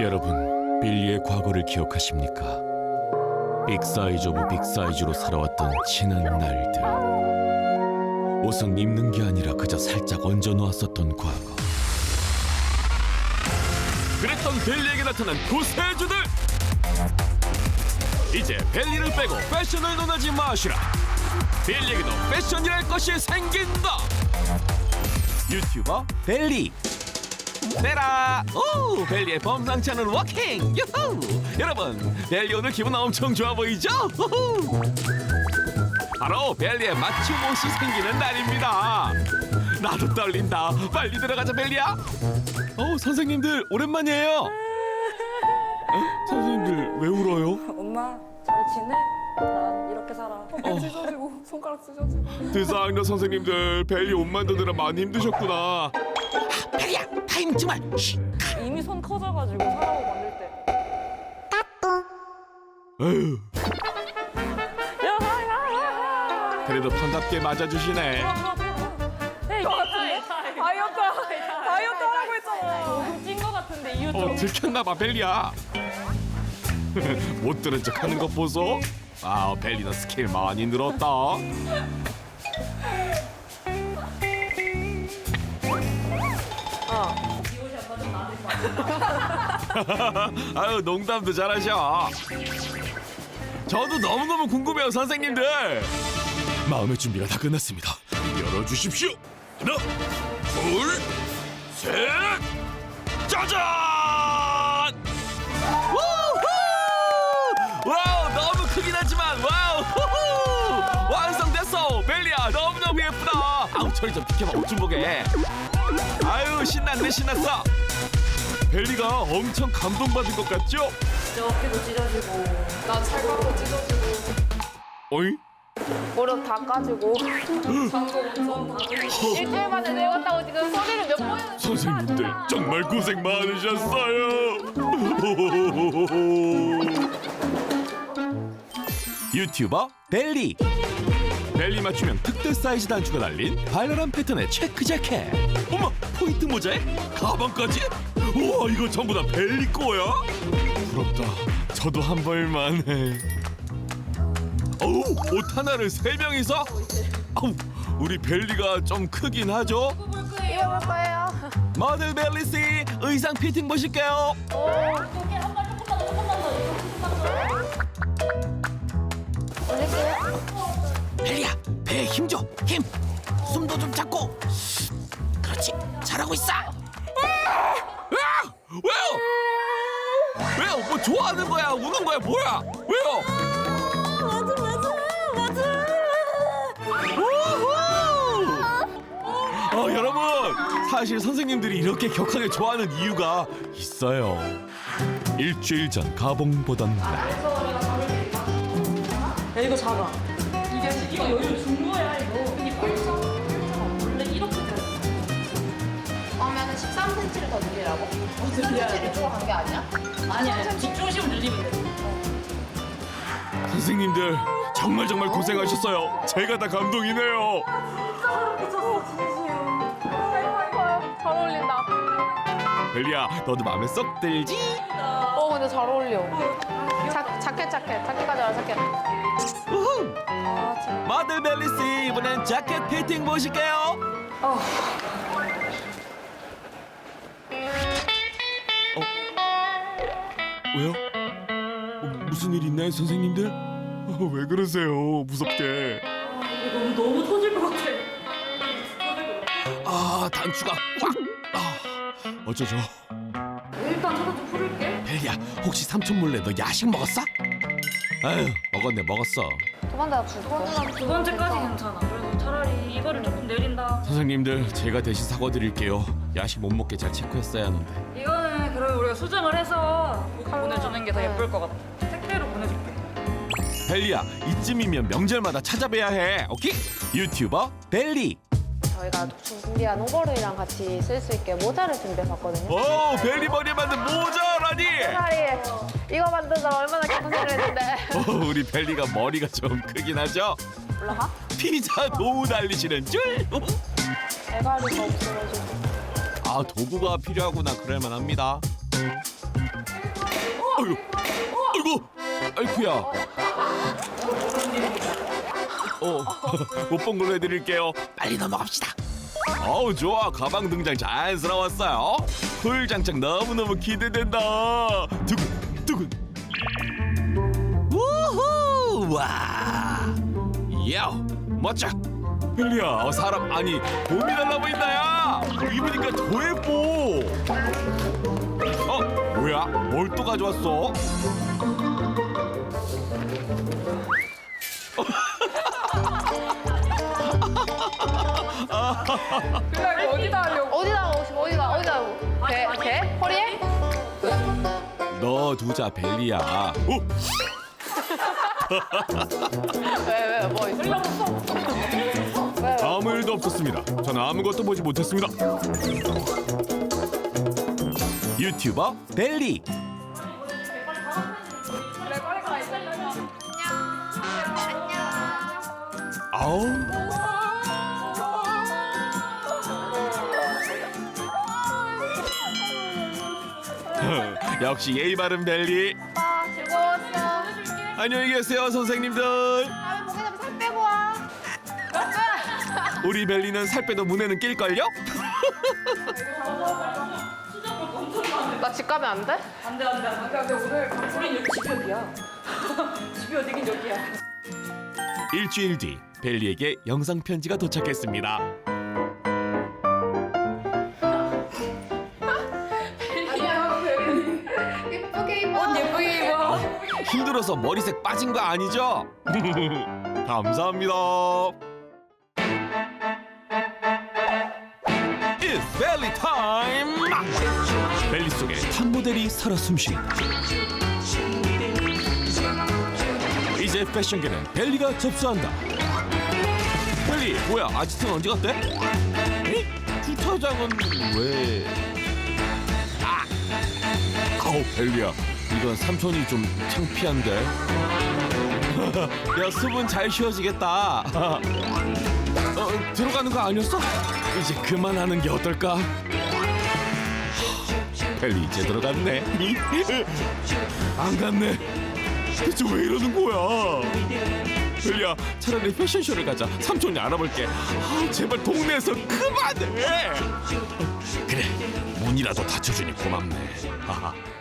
여러분, 빌리의 과거를 기억하십니까? 빅사이즈 오브 빅사이즈로 살아왔던 지난 날들. 옷은 입는 게 아니라 그저 살짝 얹어 놓았었던 과거. 그랬던 벨리에게 나타난 구세주들! 이제 벨리를 빼고 패션을 논하지 마시라! 벨리에게도 패션이랄 것이 생긴다! 유튜버 벨리 세라 오 벨리의 범상치 않은 워킹 유후 여러분 벨리 오늘 기분 엄청 좋아 보이죠 후후. 바로 벨리의 맞춤 옷이 생기는 날입니다 나도 떨린다 빨리 들어가자 벨리야 어 선생님들 오랜만이에요 어? 선생님들 왜 울어요? 엄마 잘 지내? 난 이렇게 살아. 찢어지고 손가락 찢어지고. 드사학년 선생님들 벨리 옷 만드느라 많이 힘드셨구나 벨리야 타임 정말 이미 손 커져가지고 사라고 만들 때. 에휴 야야야야. 그래도 반갑게 맞아주시네 에이? 다이어트 다이어트 하라고 했잖아. 찐 거 같은데 이유 좀. 어 들켰나봐 벨리야 못 들은 척 하는 것 보소 아 벨리 너 스킬 많이 늘었다. 아유 농담도 잘하셔. 저도 너무너무 궁금해요 선생님들. 마음의 준비가 다 끝났습니다. 열어주십시오. 하나 둘 셋. 짜잔 아우 저리 좀 비켜봐 옷좀 보게 아유 신났네 신났어 벨리가 엄청 감동받은 것 같죠? 내 어깨도 찢어지고. 난 살갑고 찢어지고. 어이? 무릎 다 까지고 일주일 만에 내왔다고 지금 소리를 몇 번이나 선생님들 정말 고생 많으셨어요 유튜버 벨리 벨리 맞추면 특대 사이즈 단추가 달린 발랄한 패턴의 체크 자켓 어머 포인트 모자에 가방까지 우와 이거 전부 다 벨리 거야 부럽다 저도 한 벌만 해 어우 옷 하나를 세 명이서 어우 우리 벨리가 좀 크긴 하죠 입어볼 거예요. 모델 벨리 씨 의상 피팅 보실게요. 올릴게요. 벨리야 배에 힘 줘. 힘. 숨도 좀 잡고. 그렇지. 잘하고 있어. 아! 아! 왜요? 왜요? 뭐 좋아하는 거야? 우는 거야? 뭐야? 왜요? 맞아 맞아 맞아. 우후! 어, 여러분 사실 선생님들이 이렇게 격하게 좋아하는 이유가 있어요. 일주일 전 가봉 보던 날. 야 이거 잡아. 이게 이거 요즘 준 거야 이거. 이 펄쩍 원래 이렇게 돼. 그러면 13cm를 더 늘리라고? 늘려야 13cm 이쪽으로 간게 아니야? 아니야 뒷중심 늘리면 돼. 선생님들 정말 정말 고생하셨어요. 제가 다 감동이네요. 잘 벨리야, 너도 마음에 쏙 들지? 어 근데 잘 어울려. 자, 자켓 자켓 자켓 가져와 자켓. 우후! 아 진짜. 모델 벨리 씨 이번엔 자켓 피팅 보실게요. 어. 왜요? 어, 무슨 일 있나요, 선생님들? 어, 왜 그러세요? 무섭게. 이거 너무 너무 터질 것 같아. 아, 단추가 꽉. 아, 어쩌죠? 일단 저도 좀 풀을게. 벨리야, 혹시 삼촌 몰래 너 야식 먹었어? 아유, 먹었네, 먹었어. 두번다 줄게. 두 번째까지 괜찮아. 그래도 차라리 이거를 조금 내린다. 선생님들, 제가 대신 사과드릴게요. 야식 못 먹게 잘 체크했어야 하는데. 이거는 그럼 우리가 수정을 해서 보내주는 게 더 예쁠 것 같아. 택배로 보내줄게. 벨리야, 이쯤이면 명절마다 찾아뵈야 해. 오케이? 유튜버 벨리. 저희가 준비한 오버롤이랑 같이 쓸 수 있게 모자를 준비해봤거든요. 오, 벨리 머리에 만든 모자라니. 차라리 이거 만드느라 얼마나 고생을 했는데. 오, 우리 벨리가 머리가 좀 크긴 하죠. 올라가? 피자 도우 달리시는 줄. 대가리가 없어가지고. 아, 도구가 필요하구나. 그럴만 합니다. 아이고, 아이고, 아이쿠야. 어, 못 본 걸로 해드릴게요. 빨리 넘어갑시다. 어우 좋아. 가방 등장 자연스러웠어요. 풀장착 너무너무 기대된다. 두근 두근. 우후! 와. 야우 멋져. 벨리야 어, 사람 아니 봄이 날라 보인다야 입으니까 더 예뻐. 어 뭐야? 뭘 또 가져왔어 이거 어디다 하려고? 어디다 하고 싶어? 어디다 어디다 하고? 배? 배? 허리에? 너 두자 벨리야 어? 왜왜 뭐 있어? 아무 일도 없었습니다. 저는 아무것도 보지 못했습니다. 유튜버 가 이제. 아우. 역시 예의 바른 벨리. 아 즐거웠어. 안녕히 계세요, 선생님들. 다음에 보게 되면 살 빼고 와. 우리 벨리는 살 빼도 문에는 낄걸요? 나 집 가면 안 돼? 안돼 안돼 안돼 안돼 오늘 우린 여기 집이 어디야? 집이 어디긴 여기야. 일주일 뒤 벨리에게 영상 편지가 도착했습니다. 힘들어서 머리색 빠진 거 아니죠? 감사합니다. It's belly time. 벨리 속에 탑 모델이 살아 숨쉰다. 이제 패션계는 벨리가 접수한다. 벨리 뭐야 아지트는 언제 갔대? 에? 주차장은 왜? 아, 아우 벨리야 이건 삼촌이 좀 창피한데. 야 수분 잘 쉬어지겠다. 어, 들어가는 거 아니었어? 이제 그만하는 게 어떨까? 벨리 이제 들어갔네. 안 갔네. 대체 왜 이러는 거야? 벨리야 차라리 패션쇼를 가자. 삼촌이 알아볼게. 아, 제발 동네에서 그만해. 그래 문이라도 닫혀주니 고맙네. 하하.